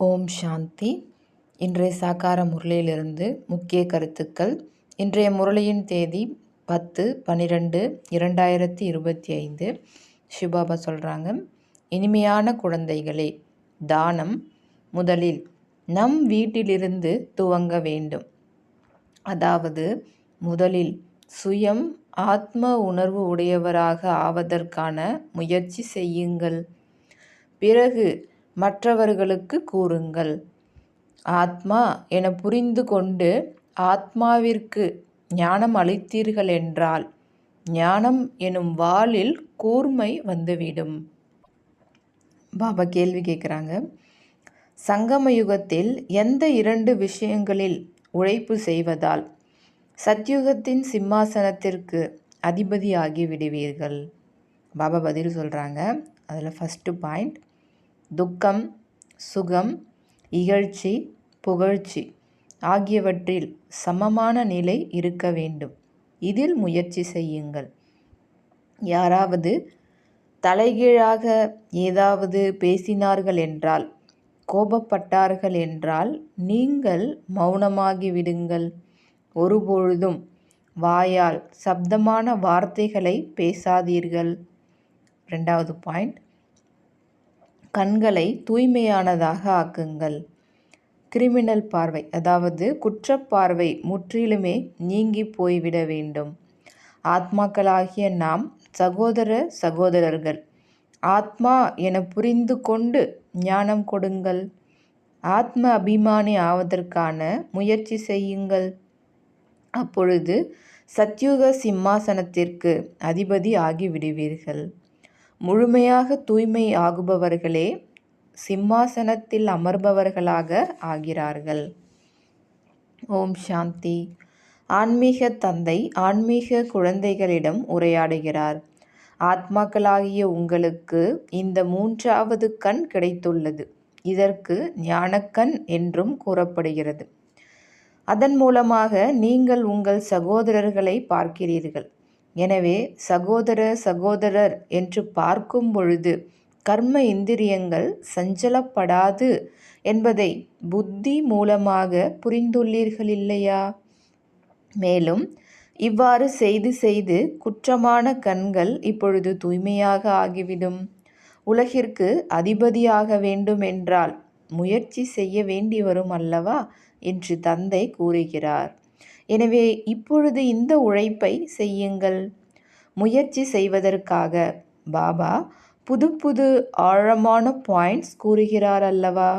ஓம் சாந்தி. இன்றைய சாக்கார முரளியிலிருந்து முக்கிய கருத்துக்கள். இன்றைய முரளியின் தேதி பத்து பன்னிரெண்டு இரண்டாயிரத்தி இருபத்தி ஐந்து. சிவபாபா சொல்கிறாங்க இனிமையான குழந்தைகளே தானம் முதலில் நம் வீட்டிலிருந்து துவங்க வேண்டும். அதாவது முதலில் சுயம் ஆத்ம உணர்வு உடையவராக ஆவதற்கான முயற்சி செய்யுங்கள். பிறகு மற்றவர்களுக்கு கூறுங்கள். ஆத்மா என புரிந்து கொண்டு ஆத்மாவிற்கு ஞானம் அளித்தீர்கள் என்றால் ஞானம் எனும் வாளில் கூர்மை வந்துவிடும். பாபா கேள்வி கேட்குறாங்க. சங்கம யுகத்தில் எந்த இரண்டு விஷயங்களில் உழைப்பு செய்வதால் சத்யுகத்தின் சிம்மாசனத்திற்கு அதிபதியாகி விடுவீர்கள்? பாபா பதில் சொல்கிறாங்க அதில் ஃபஸ்ட்டு பாயிண்ட் துக்கம் சுகம் இகழ்ச்சி புகழ்ச்சி ஆகியவற்றில் சமமான நிலை இருக்க வேண்டும். இதில் முயற்சி செய்யுங்கள். யாராவது தலைகீழாக ஏதாவது பேசினார்கள் என்றால் கோபப்பட்டார்கள் என்றால் நீங்கள் மௌனமாகி விடுங்கள். ஒருபொழுதும் வாயால் சப்தமான வார்த்தைகளை பேசாதீர்கள். ரெண்டாவது பாயிண்ட் கண்களை தூய்மையானதாக ஆக்குங்கள். கிரிமினல் பார்வை அதாவது குற்றப்பார்வை முற்றிலுமே நீங்கி போய்விட வேண்டும். ஆத்மாக்களாகிய நாம் சகோதர சகோதரர்கள் ஆத்மா என புரிந்து கொண்டு ஞானம் கொடுங்கள். ஆத்ம அபிமானி ஆவதற்கான முயற்சி செய்யுங்கள். அப்பொழுது சத்யுக சிம்மாசனத்திற்கு அதிபதி ஆகிவிடுவீர்கள். முழுமையாக தூய்மை ஆகுபவர்களே சிம்மாசனத்தில் அமர்பவர்களாக ஆகிறார்கள். ஓம் சாந்தி. ஆன்மீக தந்தை ஆன்மீக குழந்தைகளிடம் உரையாடுகிறார். ஆத்மாக்களாகிய உங்களுக்கு இந்த மூன்றாவது கண் கிடைத்துள்ளது. இதற்கு ஞானக்கண் என்றும் கூறப்படுகிறது. அதன் மூலமாக நீங்கள் உங்கள் சகோதரர்களை பார்க்கிறீர்கள். எனவே சகோதர சகோதரர் என்று பார்க்கும் பொழுது கர்ம இந்திரியங்கள் சஞ்சலப்படாது என்பதை புத்தி மூலமாக புரிந்துள்ளீர்கள் இல்லையா? மேலும் இவ்வாறு செய்து செய்து குற்றமான கண்கள் இப்பொழுது தூய்மையாக ஆகிவிடும். உலகிற்கு அதிபதியாக வேண்டும் என்றால் முயற்சி செய்ய வேண்டி வரும் அல்லவா? என்று தந்தை கூறுகிறார். எனவே இப்பொழுது இந்த உழைப்பை செய்யுங்கள். முயற்சி செய்வதற்காக. பாபா புது புது ஆழமான பாயிண்ட்ஸ் கூறுகிறார் அல்லவா?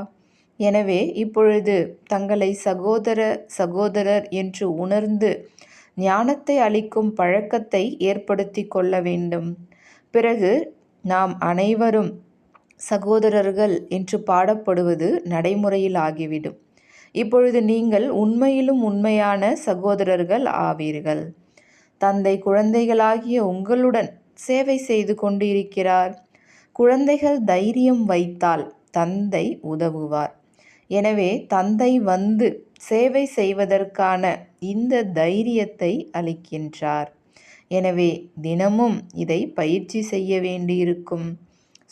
எனவே இப்பொழுது தங்களை சகோதர சகோதரர் என்று உணர்ந்து ஞானத்தை அளிக்கும் பழக்கத்தை ஏற்படுத்தி கொள்ள வேண்டும். பிறகு நாம் அனைவரும் சகோதரர்கள் என்று பாடப்படுவது நடைமுறையில் ஆகிவிடும். இப்பொழுது நீங்கள் உண்மையிலும் உண்மையான சகோதரர்கள் ஆவீர்கள். தந்தை குழந்தைகளாகிய உங்களுடன் சேவை செய்து கொண்டிருக்கிறார். குழந்தைகள் தைரியம் வைத்தால் தந்தை உதவுவார். எனவே தந்தை வந்து சேவை செய்வதற்கான இந்த தைரியத்தை அளிக்கின்றார். எனவே தினமும் இதை பயிற்சி செய்ய வேண்டியிருக்கும்.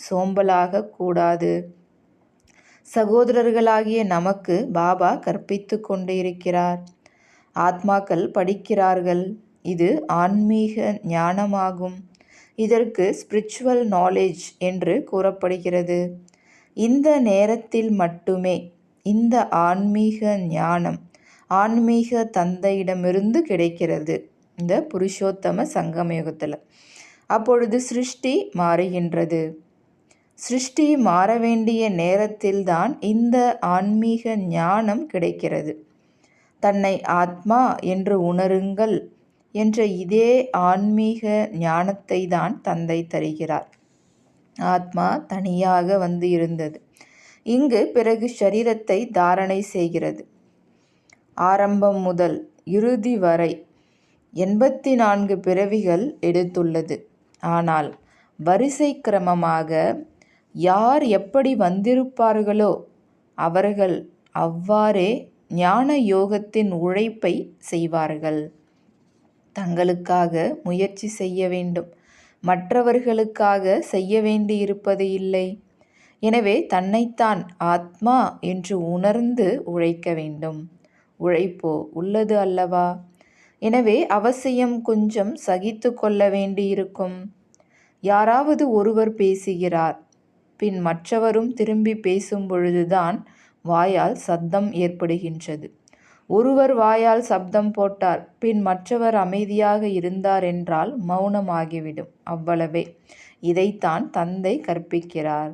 சோம்பலாக கூடாது. சகோதரர்களாகிய நமக்கு பாபா கற்பித்து கொண்டிருக்கிறார். ஆத்மாக்கள் படிக்கிறார்கள். இது ஆன்மீக ஞானமாகும். இதற்கு ஸ்பிரிச்சுவல் நாலேஜ் என்று கூறப்படுகிறது. இந்த நேரத்தில் மட்டுமே இந்த ஆன்மீக ஞானம் ஆன்மீக தந்தையிடமிருந்து கிடைக்கிறது. இந்த புருஷோத்தம சங்கமயுகத்தில் அப்பொழுது சிருஷ்டி மாறுகின்றது. சிருஷ்டி மாற வேண்டிய நேரத்தில்தான் இந்த ஆன்மீக ஞானம் கிடைக்கிறது. தன்னை ஆத்மா என்று உணருங்கள் என்ற இதே ஆன்மீக ஞானத்தை தான் தந்தை தருகிறார். ஆத்மா தனியாக வந்து இருந்தது. இங்கு பிறகு சரீரத்தை தாரணை செய்கிறது. ஆரம்பம் முதல் இறுதி வரை எண்பத்தி நான்கு பிறவிகள் எடுத்துள்ளது. ஆனால் வரிசை கிரமமாக யார் எப்படி வந்திருப்பார்களோ அவர்கள் அவ்வாறே ஞான யோகத்தின் உழைப்பை செய்வார்கள். தங்களுக்காக முயற்சி செய்ய வேண்டும். மற்றவர்களுக்காக செய்ய வேண்டியிருப்பது இல்லை. எனவே தன்னைத்தான் ஆத்மா என்று உணர்ந்து உழைக்க வேண்டும். உழைப்போ உள்ளது அல்லவா? எனவே அவசியம் கொஞ்சம் சகித்து கொள்ள வேண்டியிருக்கும். யாராவது ஒருவர் பேசுகிறார். பின் மற்றவரும் திரும்பி பேசும் பொழுதுதான் வாயால் சத்தம் ஏற்படுகின்றது. ஒருவர் வாயால் சப்தம் போட்டார் பின் மற்றவர் அமைதியாக இருந்தார் என்றால் மௌனமாகிவிடும். அவ்வளவே. இதைத்தான் தந்தை கற்பிக்கிறார்.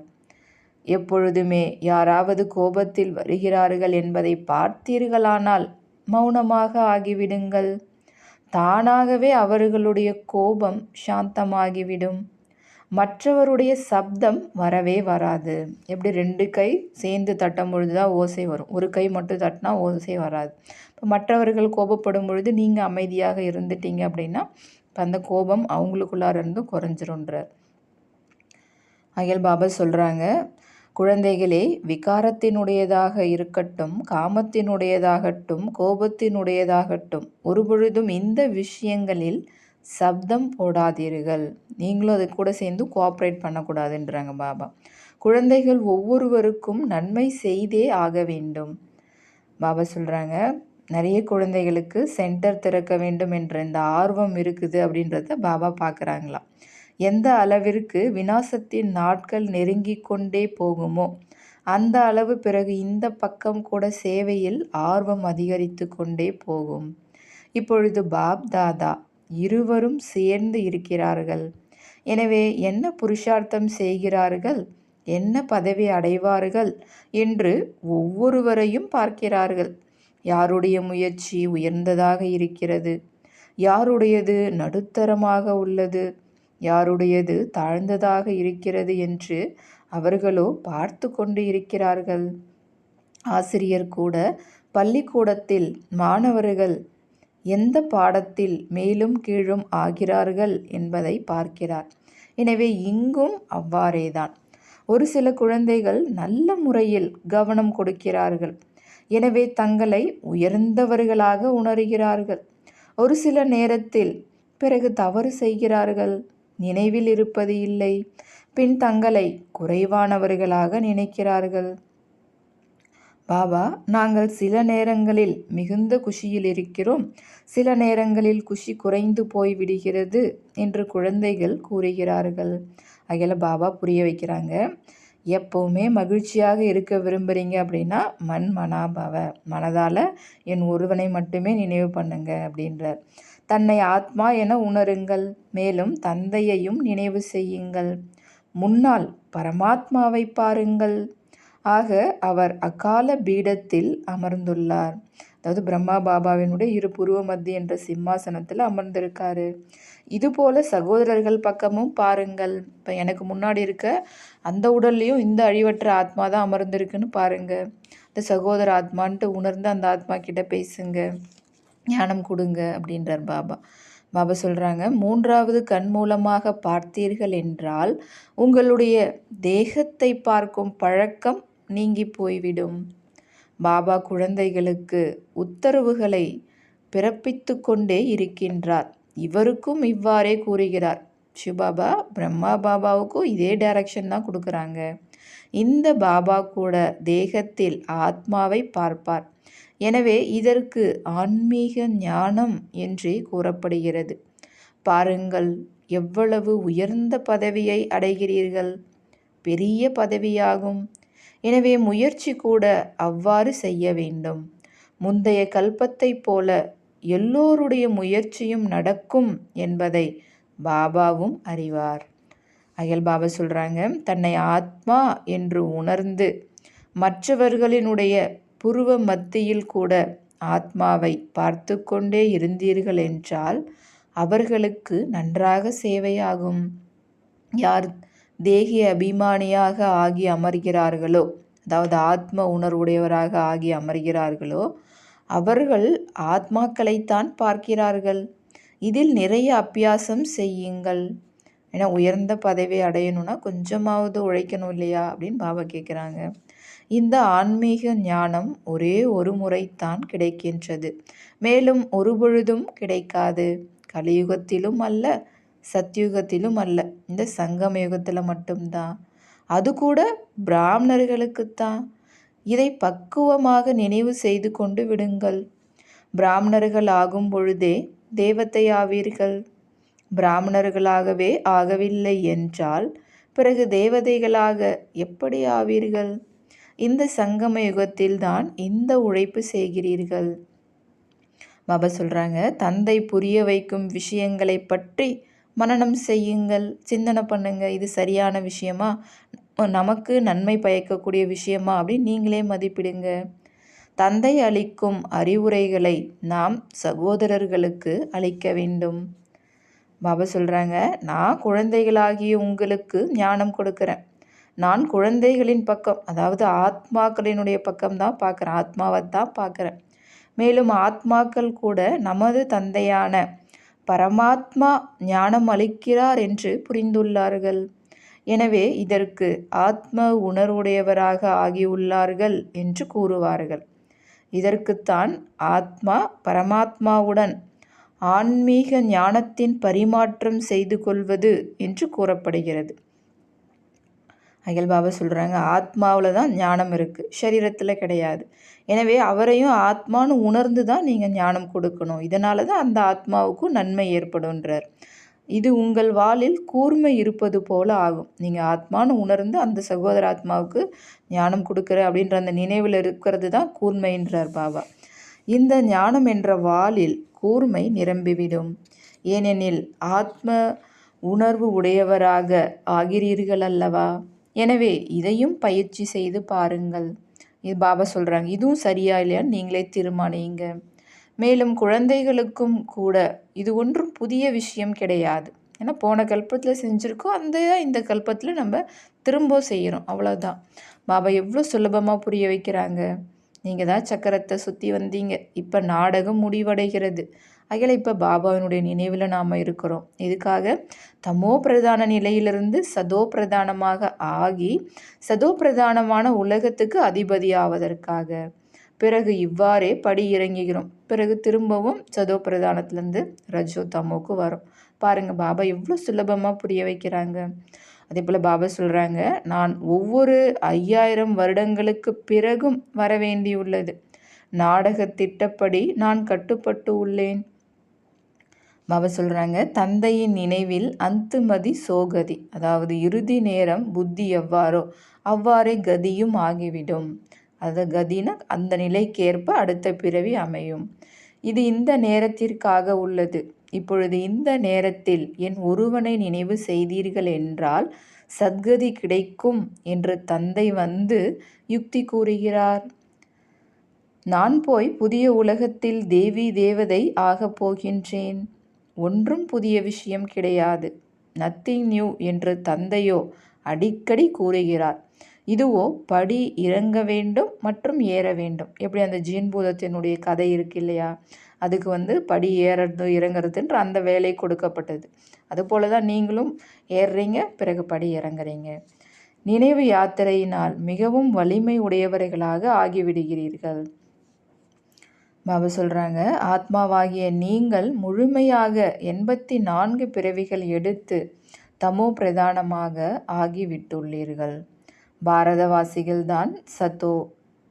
எப்பொழுதுமே யாராவது கோபத்தில் வருகிறார்கள் என்பதை பார்த்தீர்களானால் மௌனமாக ஆகிவிடுங்கள். தானாகவே அவர்களுடைய கோபம் சாந்தமாகிவிடும். மற்றவருடைய சப்தம் வரவே வராது. எப்படி? ரெண்டு கை சேர்ந்து தட்டும் பொழுது தான் ஓசை வரும். ஒரு கை மட்டும் தட்டினா ஓசை வராது. இப்போ மற்றவர்கள் கோபப்படும் பொழுது நீங்கள் அமைதியாக இருந்துட்டீங்க அப்படின்னா இப்போ அந்த கோபம் அவங்களுக்குள்ளார இருந்து குறைஞ்சிருன்றார் அகில் பாபா சொல்கிறாங்க குழந்தைகளே விகாரத்தினுடையதாக இருக்கட்டும் காமத்தினுடையதாகட்டும் கோபத்தினுடையதாகட்டும் ஒருபொழுதும் இந்த விஷயங்களில் சப்தம் போடாதீர்கள். நீங்களும் அது கூட சேர்ந்து கோஆப்ரேட் பண்ணக்கூடாதுன்றாங்க பாபா. குழந்தைகள் ஒவ்வொருவருக்கும் நன்மை செய்தே ஆக வேண்டும். பாபா சொல்கிறாங்க நிறைய குழந்தைகளுக்கு சென்டர் திறக்க வேண்டும் என்ற இந்த ஆர்வம் இருக்குது அப்படின்றத பாபா பார்க்குறாங்களாம் எந்த அளவிற்கு வினாசத்தின் நாட்கள் நெருங்கி கொண்டே போகுமோ அந்த அளவு பிறகு இந்த பக்கம் கூட சேவையில் ஆர்வம் அதிகரித்து கொண்டே போகும். இப்பொழுது பாப் தாதா இருவரும் சேர்ந்து இருக்கிறார்கள். எனவே என்ன புருஷார்த்தம் செய்கிறார்கள்? என்ன பதவி அடைவார்கள்? என்று ஒவ்வொருவரையும் பார்க்கிறார்கள். யாருடைய முயற்சி உயர்ந்ததாக இருக்கிறது? யாருடையது நடுத்தரமாக உள்ளது? யாருடையது தாழ்ந்ததாக இருக்கிறது என்று அவர்களோ பார்த்து கொண்டு இருக்கிறார்கள். ஆசிரியர் கூட பள்ளிக்கூடத்தில் மாணவர்கள் எந்த பாடத்தில் மேலும் கீழும் ஆகிறார்கள் என்பதை பார்க்கிறார். எனவே இங்கும் அவ்வாறேதான். ஒரு சில குழந்தைகள் நல்ல முறையில் கவனம் கொடுக்கிறார்கள். எனவே தங்களை உயர்ந்தவர்களாக உணர்கிறார்கள். ஒரு சில நேரத்தில் பிறகு தவறு செய்கிறார்கள். நினைவில் இருப்பது இல்லை. பின் தங்களை குறைவானவர்களாக நினைக்கிறார்கள். பாபா நாங்கள் சில நேரங்களில் மிகுந்த குஷியில் இருக்கிறோம். சில நேரங்களில் குஷி குறைந்து போய்விடுகிறது என்று குழந்தைகள் கூறுகிறார்கள். அகில பாபா புரிய வைக்கிறாங்க. எப்போவுமே மகிழ்ச்சியாக இருக்க விரும்புகிறீங்க அப்படின்னா மண் மனாபாவ மனதால் என் ஒருவனை மட்டுமே நினைவு பண்ணுங்க அப்படின்றார். தன்னை ஆத்மா என உணருங்கள் மேலும் தந்தையையும் நினைவு செய்யுங்கள். முன்னால் பரமாத்மாவை பாருங்கள். ஆக அவர் அக்கால பீடத்தில் அமர்ந்துள்ளார். அதாவது பிரம்மா பாபாவினுடைய இரு புருவ மத்தி என்ற சிம்மாசனத்தில் அமர்ந்திருக்காரு. இதுபோல சகோதரர்கள் பக்கமும் பாருங்கள். இப்போ எனக்கு முன்னாடி இருக்க அந்த உடல்லையும் இந்த அழிவற்ற ஆத்மா தான் அமர்ந்திருக்குன்னு பாருங்க. இந்த சகோதர ஆத்மான்ட்டு உணர்ந்து அந்த ஆத்மா கிட்ட பேசுங்க. ஞானம் கொடுங்க அப்படின்றார் பாபா. பாபா சொல்கிறாங்க மூன்றாவது கண் மூலமாக பார்த்தீர்கள் என்றால் உங்களுடைய தேகத்தை பார்க்கும் பழக்கம் நீங்கி போய்விடும் பாபா குழந்தைகளுக்கு உத்தரவுகளை பிறப்பித்து கொண்டே இருக்கின்றார். இவருக்கும் இவ்வாறே கூறுகிறார். சிவபாபா பிரம்மா பாபாவுக்கும் இதே டைரக்ஷன் தான் கொடுக்குறாங்க. இந்த பாபா கூட தேகத்தில் ஆத்மாவை பார்ப்பார். எனவே இதற்கு ஆன்மீக ஞானம் என்றே கூறப்படுகிறது. பாருங்கள் எவ்வளவு உயர்ந்த பதவியை அடைகிறீர்கள். பெரிய பதவியாகும். எனவே முயற்சி கூட அவ்வாறு செய்ய வேண்டும். முந்தைய கல்பத்தைப் போல எல்லோருடைய முயற்சியும் நடக்கும் என்பதை பாபாவும் அறிவார். அயல் பாபா சொல்கிறாங்க தன்னை ஆத்மா என்று உணர்ந்து மற்றவர்களினுடைய புருவ மத்தியில் கூட ஆத்மாவை பார்த்து கொண்டே இருந்தீர்கள் என்றால் அவர்களுக்கு நன்றாக சேவையாகும். யார் தேகிய அபிமானியாக ஆகி அமர்கிறார்களோ? அதாவது ஆத்ம உணர்வுடையவராக ஆகி அமர்கிறார்களோ? அவர்கள் ஆத்மாக்களைத்தான் பார்க்கிறார்கள். இதில் நிறைய அபியாசம் செய்யுங்கள். ஏன்னா உயர்ந்த பதவி அடையணும்னா கொஞ்சமாவது உழைக்கணும் இல்லையா? அப்படின்னு பாபா கேட்குறாங்க இந்த ஆன்மீக ஞானம் ஒரே ஒரு முறைத்தான் கிடைக்கின்றது. மேலும் ஒரு பொழுதும் கிடைக்காது. கலியுகத்திலும் அல்ல சத்யுகத்திலும் அல்ல. இந்த சங்கம யுகத்தில் மட்டும்தான். அது கூட பிராமணர்களுக்குத்தான். இதை பக்குவமாக நினைவு செய்து கொண்டு விடுங்கள். பிராமணர்கள் ஆகும் பொழுதே தேவத்தை ஆவீர்கள். பிராமணர்களாகவே ஆகவில்லை என்றால் பிறகு தேவதைகளாக எப்படி ஆவீர்கள்? இந்த சங்கம யுகத்தில்தான் இந்த உழைப்பு செய்கிறீர்கள். பாபா சொல்கிறாங்க தந்தை புரிய வைக்கும் விஷயங்களை பற்றி மனநம் செய்யுங்கள் சிந்தனை பண்ணுங்கள் இது சரியான விஷயமா? நமக்கு நன்மை பயக்கக்கூடிய விஷயமா? அப்படின்னு நீங்களே மதிப்பிடுங்க. தந்தை அளிக்கும் அறிவுரைகளை நாம் சகோதரர்களுக்கு அளிக்க வேண்டும். பாபா சொல்கிறாங்க நான் குழந்தைகளாகிய உங்களுக்கு ஞானம் கொடுக்குறேன். நான் குழந்தைகளின் பக்கம் அதாவது ஆத்மாக்களினுடைய பக்கம் தான் பார்க்குறேன் ஆத்மாவை தான் பார்க்குறேன். மேலும் ஆத்மாக்கள் கூட நமது தந்தையான பரமாத்மா ஞானம் அளிக்கிறார் என்று புரிந்துள்ளார்கள். எனவே இதற்கு ஆத்ம உணர்வுடையவராக ஆகியுள்ளார்கள் என்று கூறுவார்கள். இதற்குத்தான் ஆத்மா பரமாத்மாவுடன் ஆன்மீக ஞானத்தின் பரிமாற்றம் செய்து கொள்வது என்று கூறப்படுகிறது. அகில் பாபா சொல்கிறாங்க ஆத்மாவில் தான் ஞானம் இருக்குது சரீரத்தில் கிடையாது. எனவே அவரையும் ஆத்மான்னு உணர்ந்து தான் நீங்கள் ஞானம் கொடுக்கணும். இதனால தான் அந்த ஆத்மாவுக்கும் நன்மை ஏற்படும்ன்றார். இது உங்கள் வாளில் கூர்மை இருப்பது போல ஆகும். நீங்கள் ஆத்மான்னு உணர்ந்து அந்த சகோதர ஆத்மாவுக்கு ஞானம் கொடுக்குற அப்படின்ற அந்த நினைவில் இருக்கிறது தான் கூர்மைன்றார் பாபா. இந்த ஞானம் என்ற வாளில் கூர்மை நிரம்பிவிடும். ஏனெனில் ஆத்ம உணர்வு உடையவராக ஆகிறீர்கள் அல்லவா எனவே இதையும் பயிற்சி செய்து பாருங்கள். இது பாபா சொல்கிறாங்க இதுவும் சரியா இல்லையான்னு நீங்களே தீர்மானியுங்க. மேலும் குழந்தைகளுக்கும் கூட இது ஒன்றும் புதிய விஷயம் கிடையாது. ஏன்னா போன கல்பத்தில் செஞ்சுருக்கோம் அந்த இந்த கல்பத்தில் நம்ம திரும்ப செய்கிறோம் அவ்வளோதான் பாபா எவ்வளோ சுலபமாக புரிய வைக்கிறாங்க. நீங்கள் தான் சக்கரத்தை சுற்றி வந்தீங்க. இப்போ நாடகம் முடிவடைகிறது. அகில இப்போ பாபாவினுடைய நினைவில் நாம் இருக்கிறோம். இதுக்காக தமோ பிரதான நிலையிலிருந்து சதோ பிரதானமாக ஆகி சதோ பிரதானமான உலகத்துக்கு அதிபதியாவதற்காக பிறகு இவ்வாறே படி இறங்குகிறோம். பிறகு திரும்பவும் சதோ பிரதானத்துலேருந்து ரஜோ தமோக்கு வரும். பாருங்கள் பாபா எவ்வளோ சுலபமாக புரிய வைக்கிறாங்க. அதே போல் பாபா சொல்கிறாங்க நான் ஒவ்வொரு ஐயாயிரம் வருடங்களுக்கு பிறகும் வர வேண்டியுள்ளது. நாடக திட்டப்படி நான் கட்டுப்பட்டு உள்ளேன். பாபா சொல்கிறாங்க தந்தையின் நினைவில் அந்துமதி சோகதி அதாவது இறுதி நேரம் புத்தி எவ்வாறோ அவ்வாறே கதியும் ஆகிவிடும். அது கதின அந்த நிலைக்கேற்ப அடுத்த பிறவி அமையும். இது இந்த நேரத்திற்காக உள்ளது. இப்பொழுது இந்த நேரத்தில் என் ஒருவனை நினைவு செய்தீர்கள் என்றால் சத்கதி கிடைக்கும் என்று தந்தை வந்து யுக்தி கூறுகிறார். நான் போய் புதிய உலகத்தில் தேவி தேவதை ஆகப் போகின்றேன். ஒன்றும் புதிய விஷயம் கிடையாது. நத்திங் நியூ என்று தந்தையோ அடிக்கடி கூறுகிறார். இதுவோ படி இறங்க வேண்டும் மற்றும் ஏற வேண்டும். எப்படி அந்த ஜீன் பூதத்தினுடைய கதை இருக்கு இல்லையா? அதுக்கு வந்து படி ஏறது இறங்குறதுன்ற அந்த வேலை கொடுக்கப்பட்டது. அதுபோல தான் நீங்களும் ஏறுறீங்க பிறகு படி இறங்குறீங்க. நினைவு யாத்திரையினால் மிகவும் வலிமை உடையவர்களாக ஆகிவிடுகிறீர்கள். பாபா சொல்கிறாங்க ஆத்மாவாகிய நீங்கள் முழுமையாக எண்பத்தி நான்கு பிறவிகள் எடுத்து தமோ பிரதானமாக ஆகிவிட்டுள்ளீர்கள். பாரதவாசிகள் தான் சத்தோ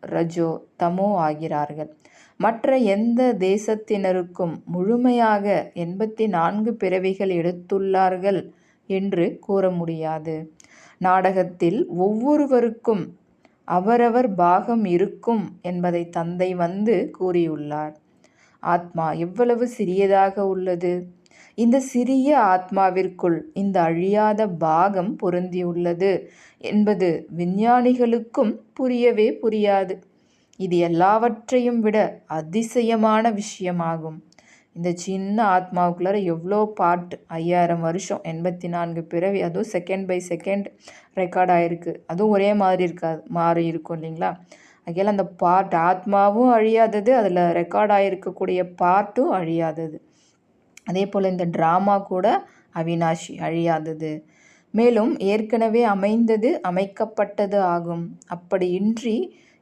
ரஜோ தமோ ஆகிறார்கள். மற்ற எந்த தேசத்தினருக்கும் முழுமையாக எண்பத்தி நான்கு பிறவிகள் எடுத்துள்ளார்கள் என்று கூற முடியாது. நாடகத்தில் ஒவ்வொருவருக்கும் அவரவர் பாகம் இருக்கும் என்பதை தந்தை வந்து கூறியுள்ளார். ஆத்மா எவ்வளவு சிறியதாக உள்ளது? இந்த சிறிய ஆத்மாவிற்குள் இந்த அழியாத பாகம் பொருந்தியுள்ளது என்பது விஞ்ஞானிகளுக்கும் புரியவே புரியாது. இது எல்லாவற்றையும் விட அதிசயமான விஷயமாகும். இந்த சின்ன ஆத்மாவுக்குள்ளார எவ்வளோ பாட்டு ஐயாயிரம் வருஷம் எண்பத்தி நான்கு பிறவி அதுவும் செகண்ட் பை செகண்ட் ரெக்கார்ட் ஆகிருக்கு அதுவும் ஒரே மாதிரி இருக்காது மாறி இருக்கும் இல்லைங்களா? அகையில் அந்த பார்ட் ஆத்மாவும் அழியாதது அதில் ரெக்கார்ட் ஆகிருக்கக்கூடிய பார்ட்டும் அழியாதது. அதே போல் இந்த ட்ராமா கூட அவினாஷி அழியாதது. மேலும் ஏற்கனவே அமைந்தது அமைக்கப்பட்டது ஆகும். அப்படி இன்றி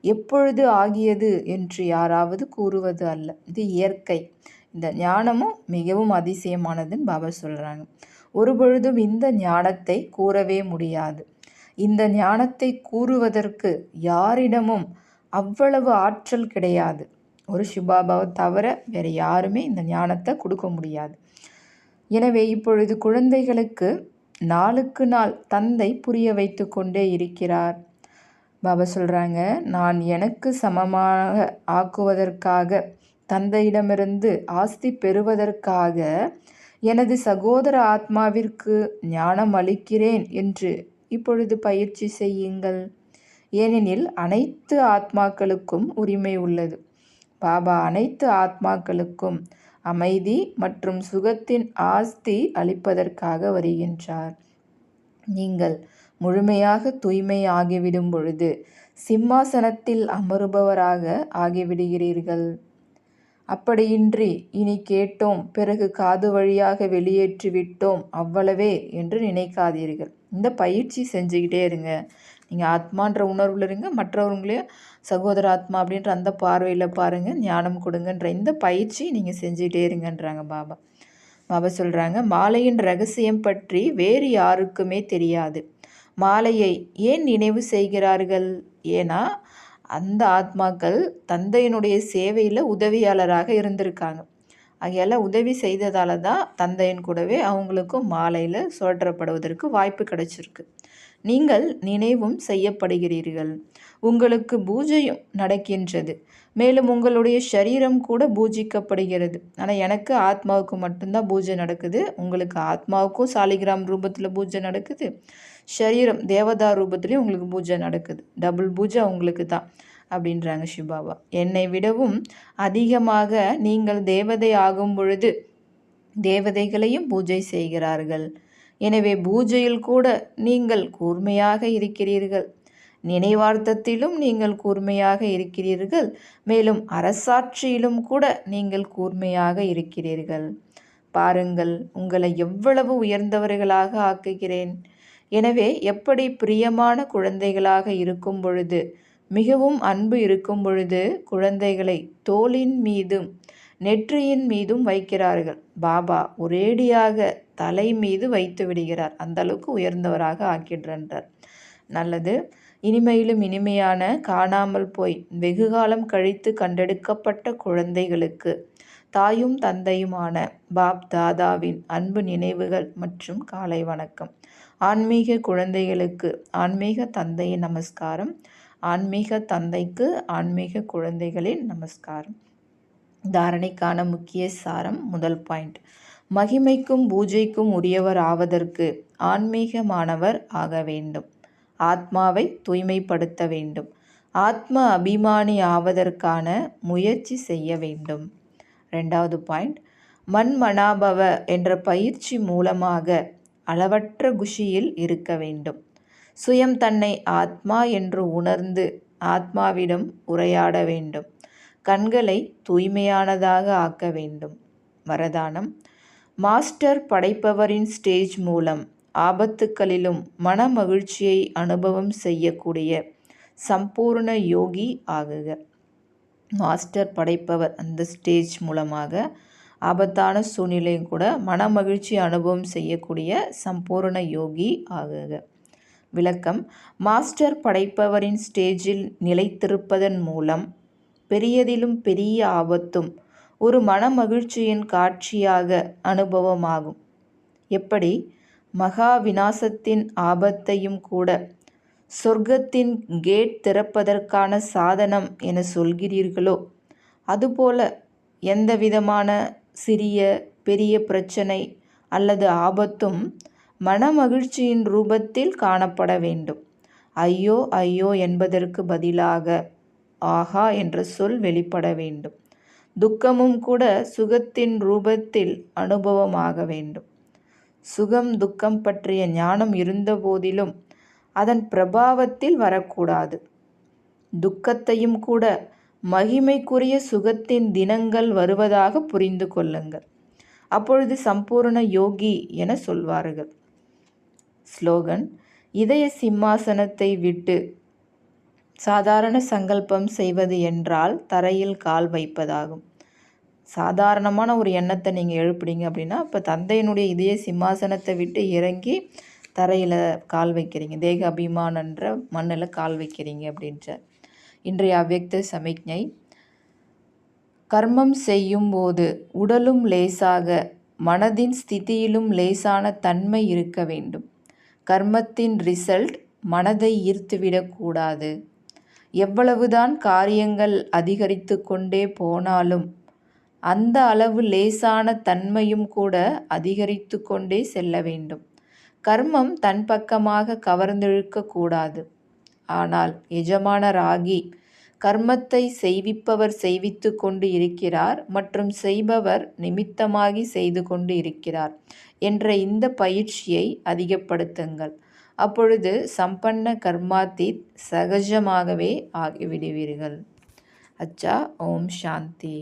எப்பொழுது ஆகியது என்று யாராவது கூறுவது அல்ல. இது இயற்கை. இந்த ஞானமும் மிகவும் அதிசயமானதுன்னு பாபா சொல்கிறாங்க ஒரு பொழுதும் இந்த ஞானத்தை கூறவே முடியாது. இந்த ஞானத்தை கூறுவதற்கு யாரிடமும் அவ்வளவு ஆற்றல் கிடையாது. ஒரு சிவபாபாவை தவிர வேறு யாருமே இந்த ஞானத்தை கொடுக்க முடியாது. எனவே இப்பொழுது குழந்தைகளுக்கு நாளுக்கு நாள் தந்தை புரிய வைத்து கொண்டே இருக்கிறார். பாபா சொல்கிறாங்க நான் எனக்கு சமமாக ஆக்குவதற்காக தந்தையிடமிருந்து ஆஸ்தி பெறுவதற்காக எனது சகோதர ஆத்மாவிற்கு ஞானம் அளிக்கிறேன் என்று இப்பொழுது பயிற்சி செய்யுங்கள். ஏனெனில் அனைத்து ஆத்மாக்களுக்கும் உரிமை உள்ளது. பாபா அனைத்து ஆத்மாக்களுக்கும் அமைதி மற்றும் சுகத்தின் ஆஸ்தி அளிப்பதற்காக வருகின்றார். நீங்கள் முழுமையாக தூய்மை ஆகிவிடும் பொழுது சிம்மாசனத்தில் அமருபவராக ஆகிவிடுகிறீர்கள். அப்படியின்றி இனி கேட்டோம் பிறகு காது வழியாக வெளியேற்றி விட்டோம் அவ்வளவே என்று நினைக்காதீர்கள். இந்த பயிற்சி செஞ்சுக்கிட்டே இருங்க. நீங்கள் ஆத்மான்ற உணர்வில் இருங்க. மற்றவங்களையும் சகோதர ஆத்மா அப்படின்ற அந்த பார்வையில் பாருங்கள் ஞானம் கொடுங்கன்ற இந்த பயிற்சி நீங்கள் செஞ்சுக்கிட்டே இருங்கன்றாங்க பாபா. பாபா சொல்கிறாங்க மாலையின் ரகசியம் பற்றி வேறு யாருக்குமே தெரியாது. மாலையை ஏன் நினைவு செய்கிறார்கள்? ஏன்னா அந்த ஆத்மாக்கள் தந்தையினுடைய சேவையில் உதவியாளராக இருந்திருக்காங்க. ஆகையால் உதவி செய்ததால் தான் தந்தையின் கூடவே அவங்களுக்கும் மாலையில் சுழற்றப்படுவதற்கு வாய்ப்பு கிடைச்சிருக்கு. நீங்கள் நினைவும் செய்யப்படுகிறீர்கள். உங்களுக்கு பூஜையும் நடக்கின்றது. மேலும் உங்களுடைய சரீரம் கூட பூஜிக்கப்படுகிறது. ஆனால் எனக்கு ஆத்மாவுக்கு மட்டும்தான் பூஜை நடக்குது. உங்களுக்கு ஆத்மாவுக்கும் சாலிகிராம் ரூபத்தில் பூஜை நடக்குது. சரீரம் தேவதா ரூபத்துலேயும் உங்களுக்கு பூஜை நடக்குது. டபுள் பூஜை உங்களுக்கு தான் அப்படின்றாங்க சிவபாபா என்னை விடவும் அதிகமாக நீங்கள் தேவதை ஆகும் பொழுது தேவதைகளையும் பூஜை செய்கிறார்கள். எனவே பூஜையில் கூட நீங்கள் கூர்மையாக இருக்கிறீர்கள். நினைவார்த்தத்திலும் நீங்கள் கூர்மையாக இருக்கிறீர்கள். மேலும் அரசாட்சியிலும் கூட நீங்கள் கூர்மையாக இருக்கிறீர்கள். பாருங்கள் உங்களை எவ்வளவு உயர்ந்தவர்களாக ஆக்குகிறேன். எனவே எப்படி பிரியமான குழந்தைகளாக இருக்கும் பொழுது மிகவும் அன்பு இருக்கும் பொழுது குழந்தைகளை தோளின் மீதும் நெற்றியின் மீதும் வைக்கிறார்கள். பாபா ஒரேடியாக தலை மீது வைத்து விடுகிறார். அந்த அளவுக்கு உயர்ந்தவராக ஆக்கின்றார் நல்லது. இனிமையிலும் இனிமையான காணாமல் போய் வெகுகாலம் கழித்து கண்டெடுக்கப்பட்ட குழந்தைகளுக்கு தாயும் தந்தையுமான பாப் தாதாவின் அன்பு நினைவுகள் மற்றும் காலை வணக்கம். ஆன்மீக குழந்தைகளுக்கு ஆன்மீக தந்தையின் நமஸ்காரம். ஆன்மீக தந்தைக்கு ஆன்மீக குழந்தைகளின் நமஸ்காரம். தாரணைக்கான முக்கிய சாரம் முதல் பாயிண்ட். மகிமைக்கும் பூஜைக்கும் உரியவர் ஆவதற்கு ஆன்மீகமானவர் ஆக வேண்டும். ஆத்மாவை தூய்மைப்படுத்த வேண்டும். ஆத்ம அபிமானி ஆவதற்கான முயற்சி செய்ய வேண்டும். ரெண்டாவது பாயிண்ட். மண்மனாபவ என்ற பயிற்சி மூலமாக அளவற்ற குஷியில் இருக்க வேண்டும். சுயம் தன்னை ஆத்மா என்று உணர்ந்து ஆத்மாவிடம் உரையாட வேண்டும். கண்களை தூய்மையானதாக ஆக்க வேண்டும். வரதானம். மாஸ்டர் படைப்பவரின் ஸ்டேஜ் மூலம் ஆபத்துக்களிலும் மன மகிழ்ச்சியை அனுபவம் செய்யக்கூடிய சம்பூர்ண யோகி ஆகுக. மாஸ்டர் படைப்பவர் அந்த ஸ்டேஜ் மூலமாக ஆபத்தான சூழ்நிலையும் கூட மன மகிழ்ச்சி அனுபவம் செய்யக்கூடிய சம்பூர்ண யோகி ஆகுக. விளக்கம் மாஸ்டர் படைப்பவரின் ஸ்டேஜில் நிலைத்திருப்பதன் மூலம் பெரியதிலும் பெரிய ஆபத்தும் ஒரு மனமகிழ்ச்சியின் காட்சியாக அனுபவமாகும். எப்படி? மகா விநாசத்தின் ஆபத்தையும் கூட. சொர்க்கத்தின் கேட் திறப்பதற்கான சாதனம் என சொல்கிறீர்களோ? அதுபோல எந்த விதமான சிறிய பெரிய பிரச்சனை அல்லது ஆபத்தும் மனமகிழ்ச்சியின் ரூபத்தில் காணப்பட வேண்டும். ஐயோ ஐயோ என்பதற்கு பதிலாக ஆஹா என்ற சொல் வெளிப்பட வேண்டும். துக்கமும் கூட சுகத்தின் ரூபத்தில் அனுபவமாக வேண்டும். சுகம் துக்கம் பற்றிய ஞானம் இருந்தபோதிலும் அதன் பிரபாவத்தில் வரக்கூடாது. துக்கத்தையும் கூட மகிமைக்குரிய சுகத்தின் தினங்கள் வருவதாக புரிந்து கொள்ளுங்கள். அப்பொழுது சம்பூர்ண யோகி என சொல்வார்கள். ஸ்லோகன் இதய சிம்மாசனத்தை விட்டு சாதாரண சங்கல்பம் செய்வது என்றால் தரையில் கால் வைப்பதாகும். சாதாரணமான ஒரு எண்ணத்தை நீங்கள் எழுப்புறீங்க அப்படின்னா இப்போ தந்தையினுடைய இதய சிம்மாசனத்தை விட்டு இறங்கி தரையில் கால் வைக்கிறீங்க. தேக அபிமானன்ற மண்ணில் கால் வைக்கிறீங்க அப்படின்றார் இன்றைய அவ்வக்த சமிக்ஞை. கர்மம் செய்யும்போது உடலும் லேசாக மனதின் ஸ்திதியிலும் லேசான தன்மை இருக்க வேண்டும். கர்மத்தின் ரிசல்ட் மனதை ஈர்த்துவிடக்கூடாது எவ்வளவுதான் காரியங்கள் அதிகரித்து கொண்டே போனாலும் அந்த அளவு லேசான தன்மையும் கூட அதிகரித்து கொண்டே செல்ல வேண்டும். கர்மம் தன் பக்கமாக கவர்ந்திழுக்கக்கூடாது ஆனால் எஜமானராகி கர்மத்தை செய்விப்பவர் செய்வித்து கொண்டு இருக்கிறார் மற்றும் செய்பவர் நிமித்தமாகி செய்து கொண்டு இருக்கிறார் என்ற இந்த பயிற்சியை அதிகப்படுத்துங்கள். அப்பொழுது சம்பன்ன கர்மாத்தி சகஜமாகவே ஆகிவிடுவீர்கள் அச்சா ஓம் சாந்தி.